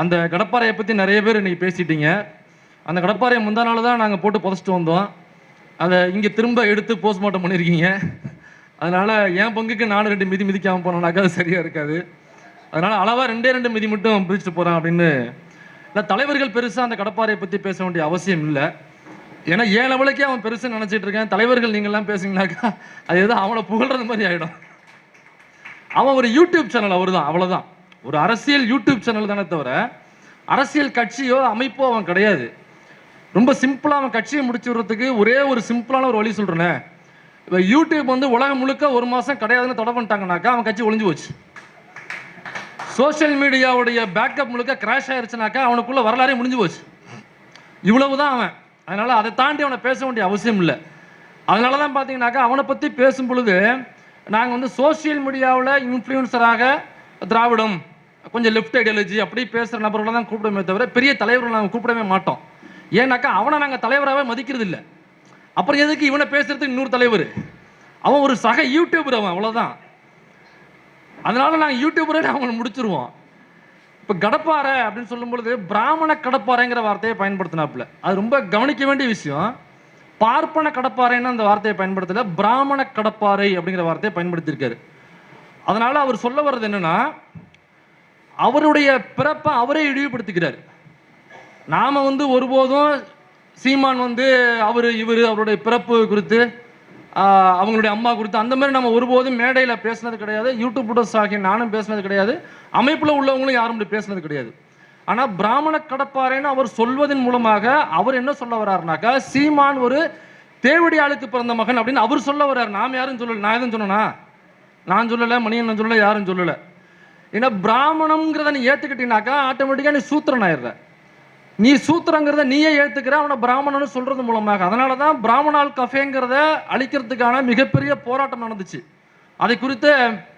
அந்த கடப்பாறையை பற்றி நிறைய பேர் இன்றைக்கி பேசிட்டீங்க. அந்த கடப்பாறையை முந்தா நாள் தான் நாங்கள் போட்டு புதைச்சிட்டு வந்தோம். அதை இங்கே திரும்ப எடுத்து போஸ்ட்மார்ட்டம் பண்ணியிருக்கீங்க அதனால் என் பங்குக்கு நானும் ரெண்டு மிதி மிதிக்காமல் போனோம்னாக்கா அது சரியாக இருக்காது. அதனால் அளவாக ரெண்டே ரெண்டு மிதி மட்டும் பிரிச்சுட்டு போகிறேன் அப்படின்னு. இல்லை தலைவர்கள் பெருசாக அந்த கடப்பாறையை பற்றி பேச வேண்டிய அவசியம் இல்லை. ஏன்னா ஏன் லெவலுக்கே அவன் பெருசுன்னு நினச்சிட்டு இருக்கேன். தலைவர்கள் நீங்கள்லாம் பேசுங்கனாக்கா அது எதோ அவனை புகழ்றது மாதிரி ஆகிடும் அவன் ஒரு யூடியூப் சேனல் அவர் தான் அவ்வளோதான் ஒரு அரசியல் யூடியூப் சேனல் தானே தவிர அரசியல் கட்சியோ அமைப்போ அவன் கிடையாது. ரொம்ப சிம்பிளாக அவன் கட்சியை முடிச்சு விடுறதுக்கு ஒரே ஒரு சிம்பிளான ஒரு வழி சொல்கிறேனே இப்போ யூடியூப் வந்து உலகம் முழுக்க ஒரு மாதம் கிடையாதுன்னு தொடர் பண்ணிட்டாங்கனாக்கா அவன் கட்சி ஒளிஞ்சு போச்சு. சோஷியல் மீடியாவுடைய பேக்கப் முழுக்க கிராஷ் ஆயிருச்சுனாக்கா அவனுக்குள்ள வரலாறே முடிஞ்சு போச்சு. இவ்வளவு தான் அவன். அதனால் அதை தாண்டி அவனை பேச வேண்டிய அவசியம் இல்லை. அதனால தான் பார்த்தீங்கன்னாக்கா அவனை பற்றி பேசும் பொழுது நாங்கள் வந்து சோஷியல் மீடியாவில் இன்ஃப்ளூயன்சராக திராவிடம் கொஞ்சம் லெஃப்ட் ஐடியாலஜி அப்படி பேசுகிற நபர்களை தான் கூப்பிடுமே தவிர பெரிய தலைவர்களை நாங்கள் கூப்பிடவே மாட்டோம். ஏன்னாக்கா அவனை நாங்கள் தலைவராகவே மதிக்கிறது இல்லை. அப்புறம் எதுக்கு இவனை பேசுறதுக்கு இன்னொரு தலைவர்? அவன் ஒரு சக யூடியூபர் அவன் அவ்வளோதான் அதனால நாங்கள் யூடியூபரே அவங்களை முடிச்சிருவோம். இப்போ கடப்பாறை அப்படின்னு சொல்லும்பொழுது பிராமண கடப்பாறைங்கிற வார்த்தையை பயன்படுத்தினாப்புல. அது ரொம்ப கவனிக்க வேண்டிய விஷயம். பார்ப்பன கடப்பாறைன்னு அந்த வார்த்தையை பயன்படுத்தல பிராமண கடப்பாறை அப்படிங்கிற வார்த்தையை பயன்படுத்தியிருக்காரு. அதனால அவர் சொல்ல வர்றது என்னன்னா அவருடைய பிறப்பை அவரே இழிவுபடுத்துகிறார். நாம் வந்து ஒருபோதும் சீமான் வந்து அவர் இவர் அவருடைய பிறப்பு குறித்து அவங்களுடைய அம்மா குறித்து அந்த மாதிரி நம்ம ஒருபோதும் மேடையில் பேசுனது கிடையாது. யூடியூப் ஆகிய நானும் பேசுனது கிடையாது. அமைப்பில் உள்ளவங்களும் யாரும் பேசினது கிடையாது. ஆனால் பிராமண கடப்பாறைன்னு அவர் சொல்வதன் மூலமாக அவர் என்ன சொல்ல வர்றாருனாக்கா சீமான் ஒரு தேவடியாளுக்கு பிறந்த மகன் அப்படின்னு அவர் சொல்ல வர்றாரு நாம் யாரும் சொல்லலை நான் எதுவும் சொன்னேன்னா நான் சொல்லலை மணியன் சொல்லலை யாரும் சொல்லலை. ஏன்னா பிராமணம்ங்கிறத நீ ஏற்றுக்கிட்டீங்கனாக்கா ஆட்டோமேட்டிக்காக நீ சூத்திரன் ஆயிடுற நீ சூத்திரங்கிறத நீயே ஏற்றுக்கிற அவனை பிராமணன்னு சொல்கிறது மூலமாக. அதனால தான் பிராமணால் கஃபேங்கிறத அழிக்கிறதுக்கான மிகப்பெரிய போராட்டம் நடந்துச்சு. அதை குறித்த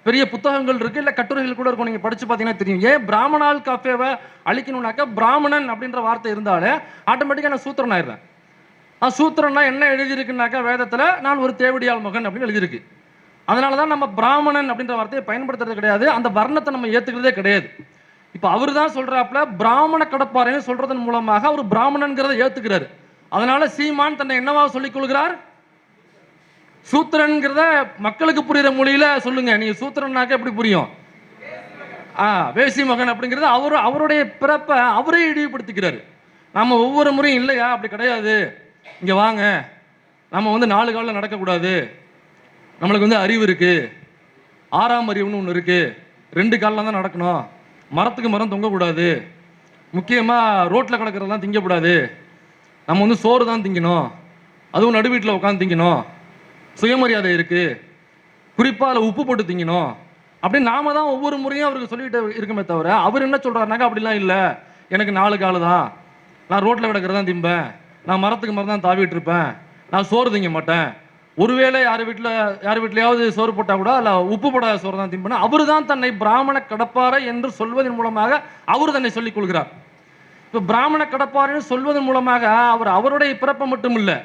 பெரிய புத்தகங்கள் இருக்கு இல்லை கட்டுரைகள் கூட இருக்கும் நீங்கள் படித்து பார்த்தீங்கன்னா தெரியும். ஏன் பிராமணால் கஃபேவை அழிக்கணும்னாக்கா பிராமணன் அப்படின்ற வார்த்தை இருந்தாலே ஆட்டோமேட்டிக்காக நான் சூத்திரன் ஆயிடுறேன் ஆ சூத்திரன்னா என்ன எழுதியிருக்குனாக்கா வேதத்தில் நான் ஒரு தேவடியால் மகன் அப்படின்னு எழுதியிருக்கு. அதனால தான் நம்ம பிராமணன் அப்படின்ற வார்த்தையை பயன்படுத்துறது கிடையாது. அந்த வர்ணத்தை நம்ம ஏற்றுக்கிறதே கிடையாது. இப்போ அவர் தான் சொல்கிறாப்புல பிராமண கடப்பாறைன்னு சொல்கிறதன் மூலமாக அவர் பிராமணன்கிறத ஏத்துக்கிறாரு. அதனால சீமான் தன்னை என்னவா சொல்லிக் கொள்கிறார்? சூத்திரன்கிறத மக்களுக்கு புரியுற மொழியில சொல்லுங்க. நீங்க சூத்திரன்னாக்க எப்படி புரியும்? ஆ வேசி மகன் அப்படிங்கிறது அவர் அவருடைய பிறப்பை அவரே இழிவுபடுத்திக்கிறாரு. நம்ம ஒவ்வொரு முறையும் இல்லையா? அப்படி கிடையாது. இங்கே வாங்க. நம்ம வந்து நாலு காலில் நடக்கக்கூடாது. நம்மளுக்கு வந்து அறிவு இருக்கு. ஆறாம் அறிவுன்னு ஒன்று இருக்கு. ரெண்டு காலில் தான் நடக்கணும். மரத்துக்கு மரம் தொங்கக்கூடாது. முக்கியமாக ரோட்டில் கிடக்கிறதெல்லாம் திங்கக்கூடாது. நம்ம வந்து சோறு தான் திங்கணும். அதுவும் நடு வீட்டில் உட்காந்து திங்கணும். சுயமரியாதை இருக்குது குறிப்பாக அதில் உப்பு போட்டு திங்கணும். அப்படின்னு நாம தான் ஒவ்வொரு முறையும் அவருக்கு சொல்லிட்டு இருக்குமே தவிர அவர் என்ன சொல்கிறாருனாக்கா அப்படிலாம் இல்லை. எனக்கு நாலு காலு தான். நான் ரோட்டில் கிடக்கிறதான் திம்பேன். நான் மரத்துக்கு மரம் தான் தாவிட்டு இருப்பேன். நான் சோறு திங்க மாட்டேன். ஒருவேளை யார் வீட்டில் யார் வீட்லையாவது சோறு போட்டால் கூட இல்லை உப்பு போடாத சோறு தான் திம்பேன் அவர் தான் தன்னை பிராமண கடப்பாறை என்று சொல்வதன் மூலமாக அவர் தன்னை சொல்லிக் கொள்கிறார். இப்போ பிராமண கடப்பாறைன்னு சொல்வதன் மூலமாக அவர் அவருடைய பிறப்பை மட்டும் இல்லை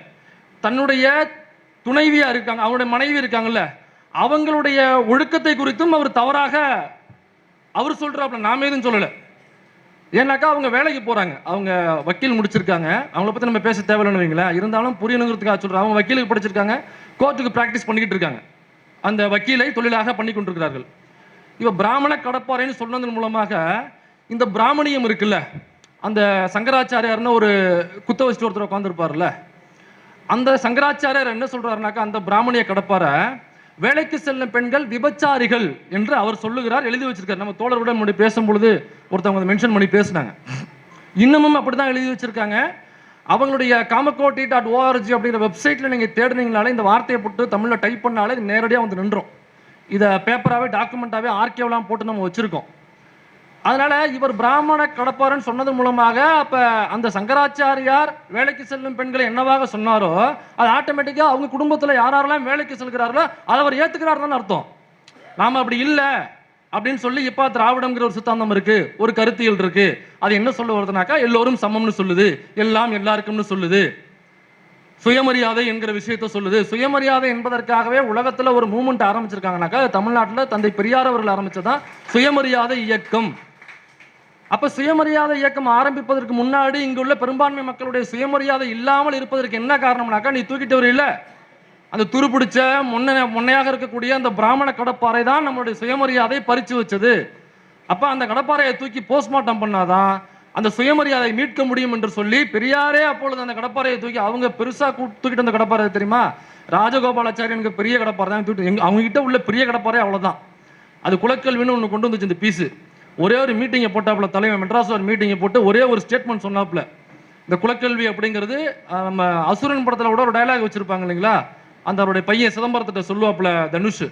தன்னுடைய துணைவியாக இருக்காங்க அவருடைய மனைவி இருக்காங்கல்ல அவங்களுடைய ஒழுக்கத்தை குறித்தும் அவர் தவறாக அவர் சொல்கிறாப்புல நாம எதுவும் சொல்லலை. ஏன்னாக்கா அவங்க வேலைக்கு போறாங்க. அவங்க வக்கீல் முடிச்சிருக்காங்க. அவங்கள பத்தி நம்ம பேச தேவையில்லைன்னு வைங்களேன் இருந்தாலும் புரியணுங்கிறதுக்காக சொல்றேன். அவங்க வக்கீலுக்கு படிச்சிருக்காங்க. கோர்ட்டுக்கு ப்ராக்டிஸ் பண்ணிக்கிட்டு இருக்காங்க. அந்த வக்கீலை தொழிலாக பண்ணி கொண்டிருக்கிறார்கள். இவ பிராமண கடப்பாறைன்னு சொன்னதன் மூலமாக இந்த பிராமணியம் இருக்குல்ல அந்த சங்கராச்சாரியார்னு ஒரு குத்த வச்சுட்டு ஒருத்தர் உட்காந்துருப்பார்ல அந்த சங்கராச்சாரியார் என்ன சொல்றாருனாக்கா அந்த பிராமணிய கடப்பாரை வேலைக்கு செல்லும் பெண்கள் விபச்சாரிகள் என்று அவர் சொல்லுகிறார் எழுதி வச்சிருக்காரு. நம்ம தோழருடன் முன்னாடி பேசும் பொழுது ஒருத்தவங்க மென்ஷன் பண்ணி பேசினாங்க. இன்னமும் அப்படிதான் எழுதி வச்சிருக்காங்க. அவங்களுடைய காமக்கோட்டி டாட் ஓஆர்ஜி அப்படிங்கிற வெப்சைட்டில் நீங்கள் தேடுனீங்கனாலே இந்த வார்த்தையை போட்டு தமிழில் டைப் பண்ணாலே இது நேரடியாக வந்து நின்றோம். இதை பேப்பராகவே டாக்குமெண்ட்டாகவே ஆர்கேவெலாம் போட்டு நம்ம வச்சுருக்கோம். அதனால இவர் பிராமண கடப்பாருன்னு சொன்னதன் மூலமாக அப்ப அந்த சங்கராச்சாரியார் வேலைக்கு செல்லும் பெண்களை என்னவாக சொன்னாரோ அது ஆட்டோமேட்டிக்கா அவங்க குடும்பத்துல யாரெல்லாம் வேலைக்கு செல்கிறார்களோ அதை அவர் ஏத்துக்கிறாருன்னு அர்த்தம். நாம அப்படி இல்லை அப்படின்னு சொல்லி இப்ப திராவிடங்கிற ஒரு சித்தாந்தம் இருக்கு ஒரு கருத்தியல் இருக்கு. அது என்ன சொல்ல வருதுனாக்கா எல்லோரும் சமம்னு சொல்லுது எல்லாம் எல்லாருக்கும்னு சொல்லுது. சுயமரியாதை என்கிற விஷயத்தை சொல்லுது. சுயமரியாதை என்பதற்காகவே உலகத்துல ஒரு மூமெண்ட் ஆரம்பிச்சிருக்காங்கனாக்கா தமிழ்நாட்டில் தந்தை பெரியார் அவர்கள் ஆரம்பிச்சதான் சுயமரியாதை இயக்கம். அப்ப சுயமரியாதை இயக்கம் ஆரம்பிப்பதற்கு முன்னாடி இங்குள்ள பெரும்பான்மை மக்களுடைய சுயமரியாதை இல்லாமல் இருப்பதற்கு என்ன காரணம்னாக்கா நீ தூக்கிட்டு வரல அந்த துருப்பிடிச்ச முன்ன முன்னையாக இருக்கக்கூடிய அந்த பிராமண கடப்பாறை தான் நம்மளுடைய சுயமரியாதை பறிச்சு வச்சது. அப்ப அந்த கடப்பாறையை தூக்கி போஸ்ட்மார்ட்டம் பண்ணாதான் அந்த சுயமரியாதை மீட்க முடியும் என்று சொல்லி பெரியாரே அப்பொழுது அந்த கடப்பாறையை தூக்கி அவங்க பெருசா கூ- தூக்கிட்டு வந்த கடப்பாறை தெரியுமா? ராஜகோபாலாச்சாரியனுக்கு பெரிய கடப்பாறை தான் தூக்கிட்டு எங்க அவங்க கிட்ட உள்ள பெரிய கடப்பாறை அவ்வளவுதான். அது குலக்கல்வின்னு ஒன்று கொண்டு வந்துச்சு இந்த பீஸு. ஒரே ஒரு மீட்டிங்கை போட்டாப்புல தலைவன் மெட்ராஸ் ஒரு மீட்டிங்கை போட்டு ஒரே ஒரு ஸ்டேட்மெண்ட் சொன்னாப்புல. இந்த குலக்கல்வி அப்படிங்கிறது நம்ம அசுரன் படத்தில் கூட ஒரு டயலாக் வச்சுருப்பாங்க இல்லைங்களா? அந்த அவருடைய பையன் சிதம்பரத்திட்ட சொல்லுவாப்புல தனுஷ்.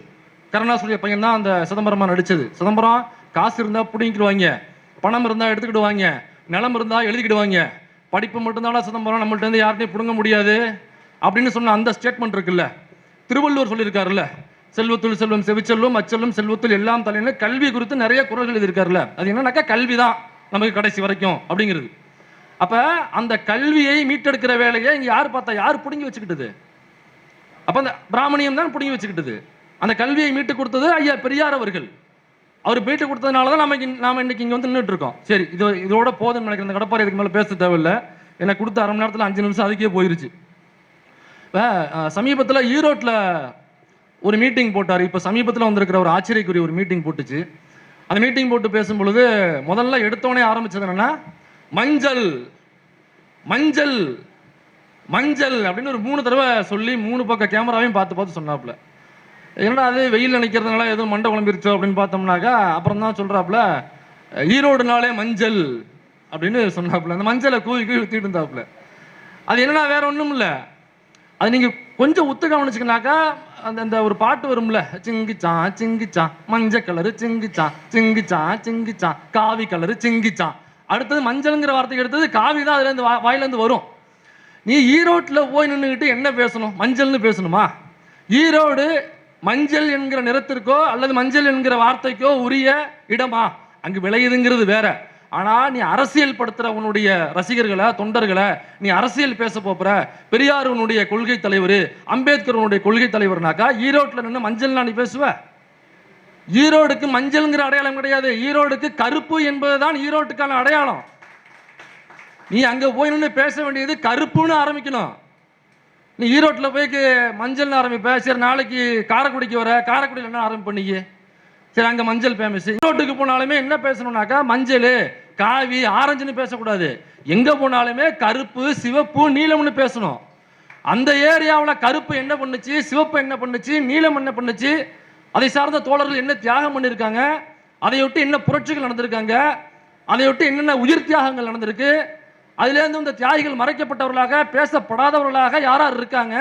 கருணாசுரிய பையன் தான் அந்த சிதம்பரமாக நடிச்சது. சிதம்பரம் காசு இருந்தால் பிடிங்கிடுவாங்க பணம் இருந்தால் எடுத்துக்கிடுவாங்க. நிலம் இருந்தால் எழுதிக்கிடுவாங்க. படிப்பு மட்டும்தானா சிதம்பரம்? நம்மள்ட்ட இருந்து யார்ட்டையும் பிடுங்க முடியாது. அப்படின்னு சொன்ன அந்த ஸ்டேட்மெண்ட் இருக்குல்ல. திருவள்ளுவர் சொல்லியிருக்காருல்ல செல்வத்துள் செல்வம் செவிச்செல்வம் அச்செல்வம் செல்வத்துள் எல்லாம் தலைன்னு கல்வி குறித்து நிறைய குரல்கள் எழுதியிருக்காருல்ல. அது என்னன்னாக்கா கல்வி தான் நமக்கு கடைசி வரைக்கும் அப்படிங்கிறது. அப்போ அந்த கல்வியை மீட்டெடுக்கிற வேலையை இங்கே யார் பார்த்தா யார் பிடுங்கி வச்சுக்கிட்டது? அப்போ அந்த பிராமணியம் தான் பிடுங்கி வச்சுக்கிட்டது. அந்த கல்வியை மீட்டு கொடுத்தது ஐயா பெரியார் அவர்கள். அவர் மீட்டு கொடுத்ததுனால தான் நம்ம நாம் நாம இன்னைக்கு இங்கே வந்து நின்றுட்டு இருக்கோம் சரி இது இதோட போதும் நினைக்கிறேன். இந்த கடப்பாறை இதுக்கு மேலே பேச தேவையில்லை. எனக்கு கொடுத்த அரை மணி நேரத்தில் அஞ்சு நிமிஷம் அதுக்கே போயிருச்சு. இப்போ சமீபத்தில் ஈரோட்டில் ஒரு மீட்டிங் போட்டார். இப்போ சமீபத்தில் வந்திருக்கிற ஒரு ஆச்சரியக்குரிய ஒரு மீட்டிங் போட்டுச்சு. அந்த மீட்டிங் போட்டு பேசும் பொழுது முதல்ல எடுத்தோடனே ஆரம்பிச்சது என்னன்னா மஞ்சள் மஞ்சள் மஞ்சள் அப்படின்னு ஒரு மூணு தடவை சொல்லி மூணு பக்கம் கேமராவையும் பார்த்து பார்த்து சொன்னாப்புல. என்னடா அது வெயில் நினைக்கிறதுனால எதுவும் மண்டை குழம்பிருச்சோ அப்படின்னு பார்த்தோம்னாக்கா அப்புறம் தான் சொல்கிறாப்புல ஈரோடுனாலே மஞ்சள் அப்படின்னு சொன்னாப்புல. அந்த மஞ்சளை கூவி கூவி ஊற்றிட்டு இருந்தாப்புல. அது என்னன்னா வேற ஒன்றும் இல்லை அது நீங்க கொஞ்சம் ஒத்து கவனிச்சுக்கனாக்கா அந்த அந்த ஒரு பாட்டு வரும்ல சிங்கிச்சான் சிங்கிச்சான் மஞ்சள் கலரு சிங்கிச்சான் சிங்கிச்சான் சிங்கிச்சான் காவி கலரு சிங்கிச்சான் அடுத்தது மஞ்சள்ங்கிற வார்த்தைக்கு எடுத்தது காவி தான் அதுலேருந்து வா- வாயிலேருந்து வரும். நீ ஈரோட்டில் போய் நின்றுக்கிட்டு என்ன பேசணும்? மஞ்சள்னு பேசணுமா? ஈரோடு மஞ்சள் என்கிற நிறத்திற்கோ அல்லது மஞ்சள் என்கிற வார்த்தைக்கோ உரிய இடமா? அங்கு விளையுதுங்கிறது வேற. ஆனால் நீ அரசியல் படுத்துகிற உன்னுடைய ரசிகர்களை தொண்டர்களை நீ அரசியல் பேச போகிற பெரியார் உன்னுடைய கொள்கை தலைவர் அம்பேத்கர் உன்னுடைய கொள்கை தலைவர்னாக்கா ஈரோட்டில் நின்று மஞ்சள் நீ பேசுவ? ஈரோடுக்கு மஞ்சள்ங்கிற அடையாளம் கிடையாது. ஈரோடுக்கு கருப்பு என்பது தான் ஈரோட்டுக்கான அடையாளம். நீ அங்கே போய் நின்று பேச வேண்டியது கருப்புன்னு ஆரம்பிக்கணும். நீ ஈரோட்டில் போய் மஞ்சள்னு ஆரம்பிப்ப. சரி நாளைக்கு காரைக்குடிக்கு வர. காரைக்குடியில் என்ன ஆரம்பி பண்ணிக்க சரி அங்கே மஞ்சள் ஃபேமஸ் ஈரோட்டுக்கு போனாலுமே என்ன பேசணும்னாக்கா மஞ்சள். காவி ஆரஞ்சுன்னு பேசக்கூடாது. எங்கே போனாலுமே கருப்பு சிவப்பு நீலம்னு பேசணும். அந்த ஏரியாவில் கருப்பு என்ன பண்ணுச்சு சிவப்பு என்ன பண்ணுச்சு நீலம் என்ன பண்ணுச்சு அதை சார்ந்த தோழர்கள் என்ன தியாகம் பண்ணியிருக்காங்க அதையொட்டி என்ன புரட்சிகள் நடந்திருக்காங்க அதையொட்டி என்னென்ன உயிர் தியாகங்கள் நடந்திருக்கு அதுலேருந்து இந்த தியாகிகள் மறைக்கப்பட்டவர்களாக பேசப்படாதவர்களாக யார் யார் இருக்காங்க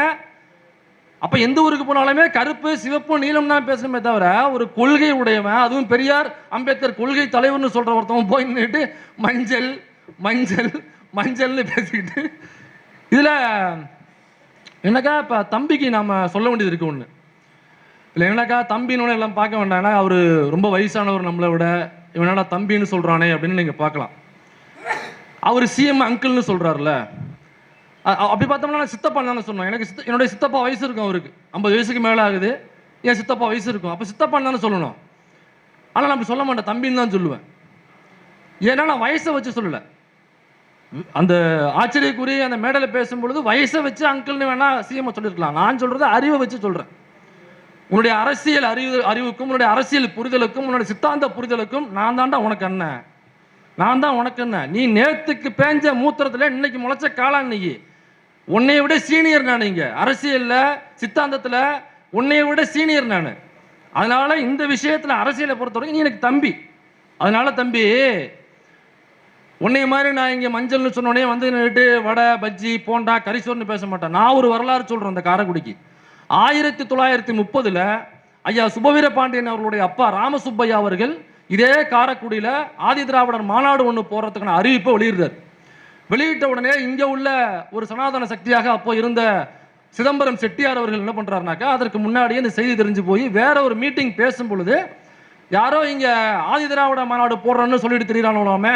அப்போ எந்த ஊருக்கு போனாலுமே கருப்பு சிவப்பு நீளம் தான் பேசணுமே தவிர ஒரு கொள்கை உடையவன் அதுவும் பெரியார் அம்பேத்கர் கொள்கை தலைவர்னு சொல்கிற ஒருத்தவன் போய் நின்றுட்டு மஞ்சள் மஞ்சள் மஞ்சள்னு பேசிக்கிட்டு. இதில் என்னக்கா இப்போ தம்பிக்கு நாம் சொல்ல வேண்டியது இருக்கு ஒன்று இல்லை என்னக்கா தம்பின்னு எல்லாம் பார்க்க வேண்டாம்னா அவர் ரொம்ப வயசானவர் நம்மளை விட இவனடா தம்பின்னு சொல்கிறானே அப்படின்னு நீங்கள் பார்க்கலாம். அவர் சிஎம் அங்கிள்னு சொல்கிறாருல்ல அப்படி பார்த்தோம்னா நான் சித்தப்பா தான் சொன்னேன் எனக்கு சித்த என்னுடைய சித்தப்பா வயசு இருக்கும் அவருக்கு. ஐம்பது வயசுக்கு மேலே ஆகுது. என் சித்தப்பா வயசு இருக்கும். அப்போ சித்தப்பா தானே சொல்லணும். ஆனால் நான் அப்படி சொல்ல மாட்டேன். தம்பின்னு தான் சொல்லுவேன். ஏன்னா நான் வயசை வச்சு சொல்லலை. அந்த ஆச்சரியக்குரிய அந்த மேடையில் பேசும்பொழுது வயசை வச்சு அங்கிள்னு வேணால் சிஎம் சொல்லியிருக்கலாம் நான் சொல்கிறது அறிவை வச்சு சொல்கிறேன் உன்னுடைய அரசியல் அறிவு அறிவுக்கும் உன்னுடைய அரசியல் புரிதலுக்கும் உன்னுடைய சித்தாந்த புரிதலுக்கும் நான் தான்டா உனக்கு அண்ணன். நான் தான் உனக்கு என்ன நீ நேத்துக்கு பேஞ்ச மூத்திரத்தில் இன்னைக்கு முளைச்ச காளான் இன்னைக்கு. உன்னைய விட சீனியர் நான் இங்கே. அரசியலில் சித்தாந்தத்தில் உன்னைய விட சீனியர் நான். அதனால் இந்த விஷயத்தில் அரசியலை பொறுத்தவரைக்கும் நீ எனக்கு தம்பி. அதனால் தம்பி உன்னைய மாதிரி நான் இங்கே மஞ்சள்னு சொன்னோடனே வந்து நின்றுட்டு வடை பஜ்ஜி போண்டா கரிசோர்னு பேச மாட்டேன். நான் ஒரு வரலாறு சொல்கிறேன் இந்த காரைக்குடிக்கு. ஆயிரத்தி தொள்ளாயிரத்தி முப்பதில் ஐயா சுபவீர பாண்டியன் அவர்களுடைய அப்பா ராமசுப்பையா அவர்கள் இதே காரைக்குடியில் ஆதி திராவிடர் மாநாடு ஒன்று போறதுக்கான அறிவிப்பை வெளியிடுறார். வெளியிட்ட உடனே இங்கே உள்ள ஒரு சனாதன சக்தியாக அப்போ இருந்த சிதம்பரம் செட்டியார் அவர்கள் என்ன பண்ணுறாருனாக்கா அதற்கு முன்னாடியே இந்த செய்தி தெரிஞ்சு போய் வேற ஒரு மீட்டிங் பேசும் பொழுது யாரோ இங்கே ஆதி திராவிட மாநாடு போடுறோன்னு சொல்லிட்டு தெரியுறானோலாமே?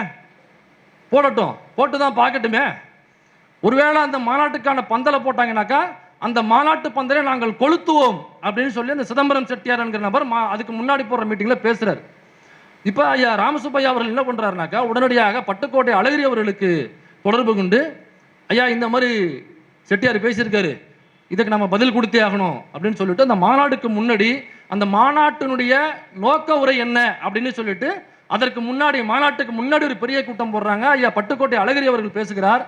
போடட்டும் போட்டு தான் பார்க்கட்டுமே. ஒருவேளை அந்த மாநாட்டுக்கான பந்தலை போட்டாங்கனாக்கா அந்த மாநாட்டு பந்தலை நாங்கள் கொளுத்துவோம் அப்படின்னு சொல்லி அந்த சிதம்பரம் செட்டியார் என்கிற நபர் மா- அதுக்கு முன்னாடி போடுற மீட்டிங்கில் பேசுகிறார் இப்போ ஐயா ராமசுப்பையா அவர்கள் என்ன பண்ணுறாருனாக்கா உடனடியாக பட்டுக்கோட்டை அழகிரி அவர்களுக்கு தொடர்பு கொண்டு ஐயா இந்த மாதிரி செட்டியார் பேசியிருக்காரு. இதுக்கு நம்ம பதில் கொடுத்தே ஆகணும் அப்படின்னு சொல்லிட்டு அந்த மாநாட்டுக்கு முன்னாடி அந்த மாநாட்டினுடைய நோக்க உரை என்ன அப்படின்னு சொல்லிட்டு அதற்கு முன்னாடி மாநாட்டுக்கு முன்னாடி ஒரு பெரிய கூட்டம் போடுறாங்க. ஐயா பட்டுக்கோட்டை அழகிரி அவர்கள் பேசுகிறார்.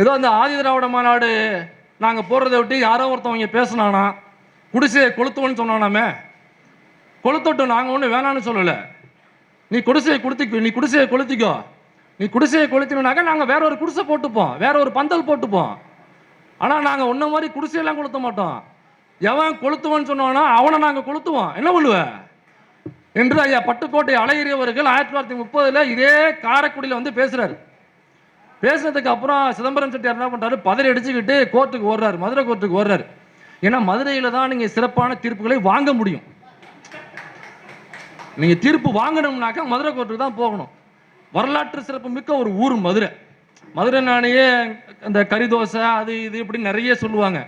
ஏதோ அந்த ஆதி திராவிட மாநாடு நாங்கள் போடுறதை விட்டு யாரோ ஒருத்தவங்க பேசினானா? குடிசையை கொளுத்துவோன்னு சொன்னானாமே. கொளுத்தட்டும் நாங்கள் ஒன்றும் வேணான்னு சொல்லலை. நீ குடிசையை கொடுத்து நீ குடிசையை கொளுத்திக்கோ. நீ குடிசையை கொளுத்தினாக்கா நாங்கள் வேற ஒரு குடிசை போட்டுப்போம் வேற ஒரு பந்தல் போட்டுப்போம். ஆனால் நாங்கள் உன்ன மாதிரி குடிசையெல்லாம் கொளுத்த மாட்டோம். எவன் கொளுத்துவான்னு சொன்னானோ அவனை நாங்கள் கொளுத்துவோம். என்ன பண்ணுவ? என்று ஐயா பட்டுக்கோட்டை அழகிரி ஆயிரத்தி தொள்ளாயிரத்தி முப்பதில் இதே காரைக்குடியில் வந்து பேசுகிறார் பேசுனதுக்கு அப்புறம் சிதம்பரம் செட்டியார் என்ன பண்ணுறாரு பதறி அடிச்சுக்கிட்டு கோர்ட்டுக்கு ஓடுறாரு மதுரை கோர்ட்டுக்கு ஓடுறாரு. ஏன்னா மதுரையில் தான் நீங்கள் சிறப்பான தீர்ப்புகளை வாங்க முடியும். நீங்கள் தீர்ப்பு வாங்கணும்னாக்கா மதுரை கோர்ட்டுக்கு தான் போகணும். வரலாற்று சிறப்பு மிக்க ஒரு ஊர் மதுரை. மதுரை நானே அந்த கறி தோசை அது இது இப்படி நிறைய சொல்லுவாங்க.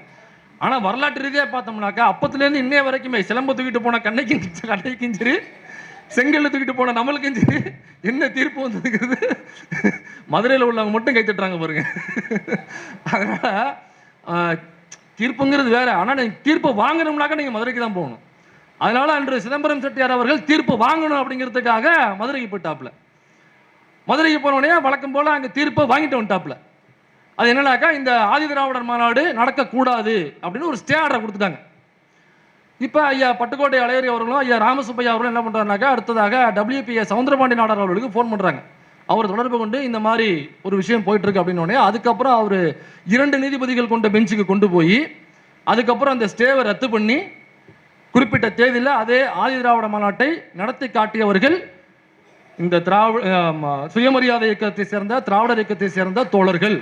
ஆனால் வரலாற்று ரீதியாக பார்த்தோம்னாக்கா அப்பத்துலேருந்து இன்னைய வரைக்குமே சிலம்பு தூக்கிட்டு போன கண்ணைக்கும் கண்ணைக்கும் சரி செங்கல் தூக்கிட்டு போன நம்மளுக்கும் சரி என்ன தீர்ப்பு வந்ததுங்கிறது மதுரையில் உள்ளவங்க மட்டும் கை தட்டுறாங்க பாருங்க. அதனால் தீர்ப்புங்கிறது வேற. ஆனால் நீங்கள் தீர்ப்பை வாங்கணும்னாக்கா நீங்கள் மதுரைக்கு தான் போகணும். அதனால் அன்று சிதம்பரம் செட்டியார் அவர்கள் தீர்ப்பு வாங்கணும் அப்படிங்கிறதுக்காக மதுரைக்கு போயிட்டாப்ல மதுரைக்கு போன உடனே வழக்கம் போல அங்கே தீர்ப்பை வாங்கிட்டு வந்துட்டாப்ல அது என்னன்னாக்கா இந்த ஆதி திராவிடர் மாநாடு நடக்கக்கூடாது அப்படின்னு ஒரு ஸ்டே ஆர்டர் கொடுத்துட்டாங்க. இப்போ ஐயா பட்டுக்கோட்டை அலையரி அவர்களும் ஐயா ராமசுப்பையா அவர்களும் என்ன பண்ணுறாருனாக்கா அடுத்ததாக டபிள்யூபிஎஸ் சவுந்தரபாண்டி நாடார் அவர்களுக்கு ஃபோன் பண்ணுறாங்க அவர் தொடர்பு கொண்டு இந்த மாதிரி ஒரு விஷயம் போயிட்டுருக்கு அப்படின்னு அதுக்கப்புறம் அவர் இரண்டு நீதிபதிகள் கொண்ட பெஞ்சுக்கு கொண்டு போய் அதுக்கப்புறம் அந்த ஸ்டேவை ரத்து பண்ணி குறிப்பிட்ட தேதியில் அதே ஆதி திராவிட மாநாட்டை நடத்தி காட்டியவர்கள் இந்த திராவிட சுயமரியாதை இயக்கத்தை சேர்ந்த திராவிடர் இயக்கத்தை சேர்ந்த தோழர்கள்.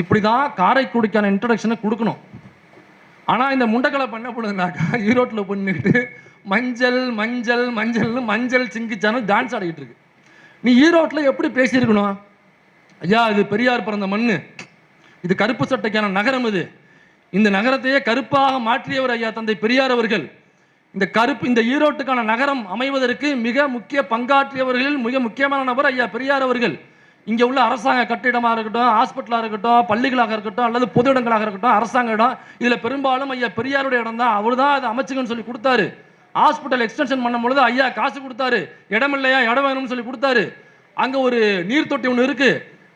இப்படிதான் காரைக்குடிக்கான இன்ட்ரடக்ஷனை கொடுக்கணும். ஆனால் இந்த முண்டக்கலை பண்ண பண்ணுதுனாக்கா ஈரோட்டில் பண்ணிக்கிட்டு மஞ்சள் மஞ்சள் மஞ்சள்னு மஞ்சள் சிங்கிச்சானு டான்ஸ் ஆடிக்கிட்டு இருக்கு. நீ ஈரோட்டில் எப்படி பேசியிருக்கணும்? ஐயா இது பெரியார் பிறந்த மண்ணு. இது கருப்பு சட்டைக்கான நகரம் இது. இந்த நகரத்தையே கருப்பாக மாற்றியவர் ஐயா தந்தை பெரியார் அவர்கள். இந்த கருப்பு இந்த ஈரோட்டுக்கான நகரம் அமைவதற்கு மிக முக்கிய பங்காற்றியவர்களில் மிக முக்கியமான நபர் ஐயா பெரியார் அவர்கள். இங்கே உள்ள அரசாங்க கட்டிடமாக இருக்கட்டும் ஹாஸ்பிட்டலாக இருக்கட்டும் பள்ளிகளாக இருக்கட்டும் அல்லது பொது இடங்களாக இருக்கட்டும் அரசாங்க இடம். இதில் பெரும்பாலும் ஐயா பெரியாருடைய இடம் தான். அவர் தான் அதை அமைச்சுங்கன்னு சொல்லி கொடுத்தாரு. ஹாஸ்பிட்டல் எக்ஸ்டென்ஷன் பண்ணும் பொழுது ஐயா காசு கொடுத்தாரு. இடம் இல்லையா இடம் வேணும்னு சொல்லி கொடுத்தாரு. அங்கே ஒரு நீர் தொட்டி ஒன்று இருக்கு.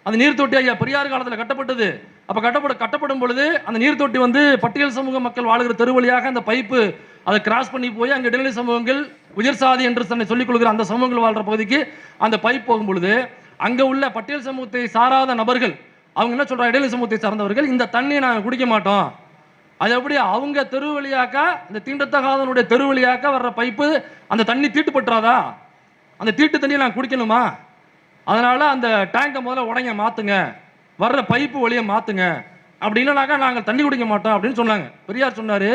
அந்த நீர் தொட்டி ஐயா பெரியார் காலத்தில் கட்டப்பட்டது. அப்போ கட்டப்பட கட்டப்படும் பொழுது அந்த நீர் தொட்டி வந்து பட்டியல் சமூக மக்கள் வாழுகிற தெரு வழியாக அந்த பைப்பு அதை கிராஸ் பண்ணி போய் அங்கே இடைநிலை சமூகங்கள் உயர் சாதி என்று தன்னை சொல்லிக் கொள்கிற அந்த சமூகங்கள் வாழ்ற பகுதிக்கு அந்த பைப் போகும் பொழுது அங்கே உள்ள பட்டியல் சமூகத்தை சாராத நபர்கள் அவங்க என்ன சொல்கிறாங்க இடைநிலை சமூகத்தை சார்ந்தவர்கள் இந்த தண்ணியை நாங்கள் குடிக்க மாட்டோம். அது எப்படி அவங்க தெரு வழியாக்கா இந்த தீண்டத்தகாதனுடைய தெரு வழியாக்கா வர்ற பைப்பு அந்த தண்ணி தீட்டுப்பட்டுறாதா? அந்த தீட்டு தண்ணியை நாங்கள் குடிக்கணுமா? அதனால் அந்த டேங்கை முதல்ல உடைங்க மாற்றுங்க வர்ற பைப்பு வழியை மாற்றுங்க அப்படி இல்லைனாக்கா நாங்கள் தண்ணி குடிக்க மாட்டோம் அப்படின்னு சொன்னாங்க. பெரியார் சொன்னார்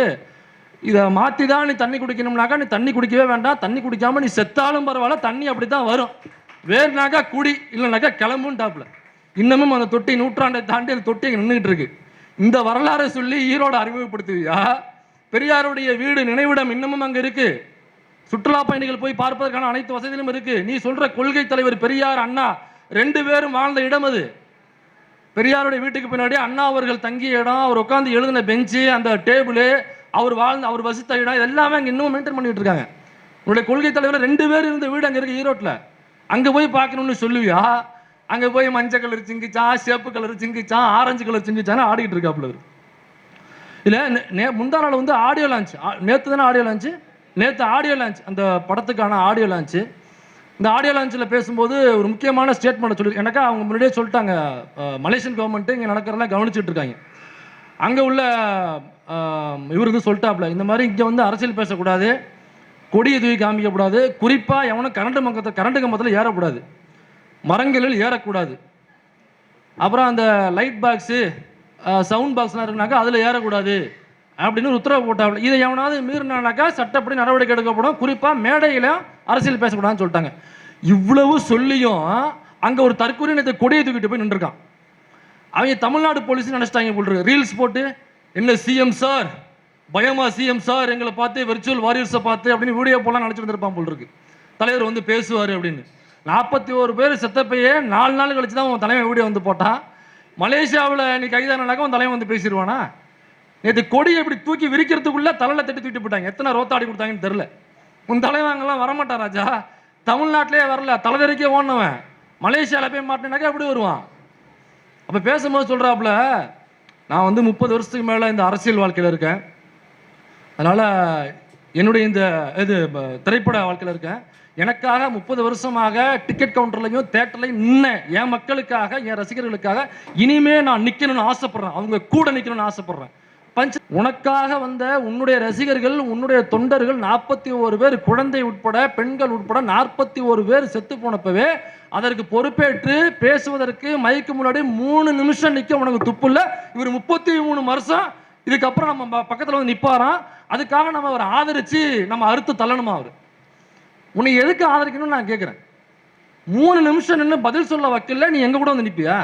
இதை மாற்றி தான் நீ தண்ணி குடிக்கணும்னாக்கா நீ தண்ணி குடிக்கவே வேண்டாம். தண்ணி குடிக்காமல் நீ செத்தாலும் பரவாயில்ல தண்ணி அப்படி தான் வரும். வேறுனாக்கா குடி இல்லைனாக்கா கிளம்பும் டாப்ல இன்னமும் அந்த தொட்டி நூற்றாண்டை தாண்டி அந்த தொட்டி நின்றுகிட்டு இருக்கு. இந்த வரலாறை சொல்லி ஈரோடு அறிமுகப்படுத்துவியா? பெரியாருடைய வீடு நினைவிடம் இன்னமும் அங்கே இருக்கு. சுற்றுலா பயணிகள் போய் பார்ப்பதற்கான அனைத்து வசதிகளும் இருக்கு. நீ சொல்ற கொள்கை தலைவர் பெரியார் அண்ணா ரெண்டு பேரும் வாழ்ந்த இடம் அது. பெரியாருடைய வீட்டுக்கு பின்னாடி அண்ணா அவர்கள் தங்கிய இடம். அவர் உட்காந்து எழுதின பெஞ்சு அந்த டேபிள் அவர் வாழ்ந்த அவர் வசித்த இடம் இது எல்லாமே அங்கே இன்னும் மெயின்டைன் பண்ணிட்டு இருக்காங்க. உங்களுடைய கொள்கை தலைவர் ரெண்டு பேர் இருந்த வீடு அங்கே இருக்கு ஈரோட்டில் அங்கே போய் பார்க்கணும்னு சொல்லுவியா? அங்கே போய் மஞ்சள் கலர் சிங்கிச்சான் சேப்பு கலர் சிங்கிச்சான் ஆரஞ்சு கலர் சிங்கிச்சான்னு ஆடிக்கிட்டு இருக்காப்புல இல்லை நே முந்தா நாள் வந்து ஆடியோ லான்ச் நேற்று தானே ஆடியோ லான்ச்சு நேற்று ஆடியோ லான்ச் அந்த படத்துக்கான ஆடியோ லான்ச்சு இந்த ஆடியோ லான்ச்சில் பேசும்போது ஒரு முக்கியமான ஸ்டேட்மெண்ட் சொல்லி எனக்கா அவங்க முன்னாடியே சொல்லிட்டாங்க மலேசியன் கவர்மெண்ட்டு இங்கே நடக்கிறதெல்லாம் கவனிச்சுட்டு இருக்காங்க. அங்கே உள்ள இவர் வந்து சொல்லிட்டாப்ல இந்த மாதிரி இங்கே வந்து அரசியல் பேசக்கூடாது கொடியை தூக்கி காமிக்கக்கூடாது குறிப்பாக எவனும் கரண்ட் மங்கத்தை கரண்ட் கம்பத்தில் ஏறக்கூடாது மரங்களில் ஏறக்கூடாது. அப்புறம் அந்த லைட் பாக்ஸு சவுண்ட் பாக்ஸ்லாம் இருக்குனாக்கா அதில் ஏறக்கூடாது அப்படின்னு ஒரு உத்தரவு போட்டாப்ல இதை எவனாவது மீறினானாக்கா சட்டப்படி நடவடிக்கை எடுக்கப்படும். குறிப்பாக மேடையில் அரசியல் பேசக்கூடாதுன்னு சொல்லிட்டாங்க. இவ்வளவு சொல்லியும் அங்கே ஒரு தற்கொலை கொடியை தூக்கிட்டு போய் நின்றுருக்கான். அவங்க தமிழ்நாடு போலீஸ் நினச்சிட்டாங்க போல் ரீல்ஸ் போட்டு என்ன சிஎம் சார் பயமா சிஎம் சார் எங்களை பார்த்து வெர்ச்சுவல் வாரியர்ஸை பார்த்து அப்படின்னு வீடியோ போலாம் நினச்சிட்டு இருந்திருப்பான் போல் இருக்கு. தலைவர் வந்து பேசுவார் அப்படின்னு. நாற்பத்தி ஒரு பேர் செத்தப்பையே நாலு நாள் கழிச்சு தான் உன் தலைவன் வீடியோ வந்து போட்டான். மலேசியாவில் நீ கைதானாக்க உன் தலைவன் வந்து பேசிடுவானா? நேற்று கொடியை இப்படி தூக்கி விரிக்கிறதுக்குள்ளே தலையில் தட்டி தூக்கிட்டு போயிட்டாங்க. எத்தனை ரோத்தாடி கொடுத்தாங்கன்னு தெரில உன் தலைவங்கெல்லாம் வரமாட்டான் ராஜா. தமிழ்நாட்டிலே வரல. தலைவரைக்கே ஓடினவன். மலேசியாவில் போய் மாட்டினாக்கா எப்படி வருவான்? அப்போ பேசும்போது சொல்கிறாப்புல நான் வந்து முப்பது வருஷத்துக்கு மேலே இந்த அரசியல் வாழ்க்கையில் இருக்கேன். அதனால் என்னுடைய இந்த இது ப- திரைப்பட வாழ்க்கையில் இருக்கேன். எனக்காக முப்பது வருஷமாக டிக்கெட் கவுண்டர்லையும் தேட்டர்லையும் நின்ன என் மக்களுக்காக என் ரசிகர்களுக்காக. இனிமே நான் நிற்கணும்னு ஆசைப்பட்றேன். அவங்க கூட நிற்கணும்னு ஆசைப்பட்றேன். பஞ்ச உனக்காக வந்த உன்னுடைய ரசிகர்கள் உன்னுடைய தொண்டர்கள் நாற்பத்தி ஒரு பேர் குழந்தை உட்பட பெண்கள் உட்பட நாற்பத்தி ஒரு பேர் செத்து போனப்பவே அதற்கு பொறுப்பேற்று பேசுவதற்கு மைக்கு முன்னாடி மூணு நிமிஷம் நிற்க உனக்கு துப்பு இல்லை இவர் முப்பத்தி மூணு வருஷம் இதுக்கப்புறம் நம்ம பக்கத்தில் வந்து நிற்பாராம் அதுக்காக நம்ம அவரை ஆதரிச்சு நம்ம அறுத்து தள்ளணுமா அவர்? உன்னை எதுக்கு ஆதரிக்கணும்னு நான் கேட்குறேன் மூணு நிமிஷம் நின்று பதில் சொல்ல வக்கீல்ல நீ எங்க கூட வந்து நிற்பியா